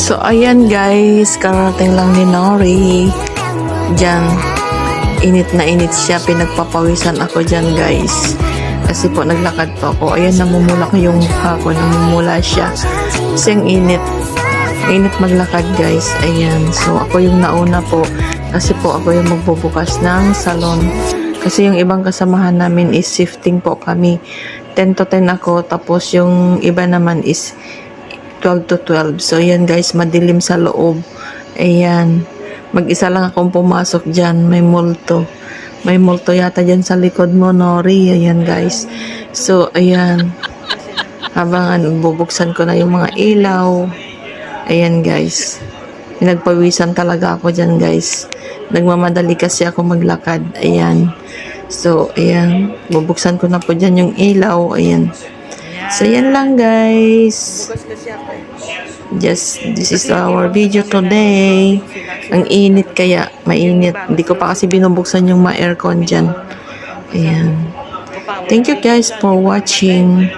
So, ayan guys, karating lang ni Nori. Diyan, init na init siya. Pinagpapawisan ako dyan guys. Kasi po, naglakad po ako. Ayan, namumula ko yung mukha ko. Namumula siya. Kasi ang init. Init maglakad guys. Ayan. So, ako yung nauna po. Kasi po, ako yung magbubukas ng salon. Kasi yung ibang kasamahan namin is shifting po kami. 10 to 10 ako. Tapos yung iba naman is 12 to 12. So, yan guys, madilim sa loob. Ayan. Mag-isa lang akong pumasok dyan. May multo. May multo yata dyan sa likod mo, Nori. Ayan guys. So, ayan. Habang ano, bubuksan ko na yung mga ilaw. Ayan guys. Pinagpawisan talaga ako dyan guys. Nagmamadali kasi ako maglakad. Ayan. So, ayan. Bubuksan ko na po dyan yung ilaw. Ayan. So, yan lang guys. Just, this is our video today. Ang init kaya, mainit. Hindi ko pa kasi binubuksan yung ma-aircon dyan. Ayan. Thank you guys for watching.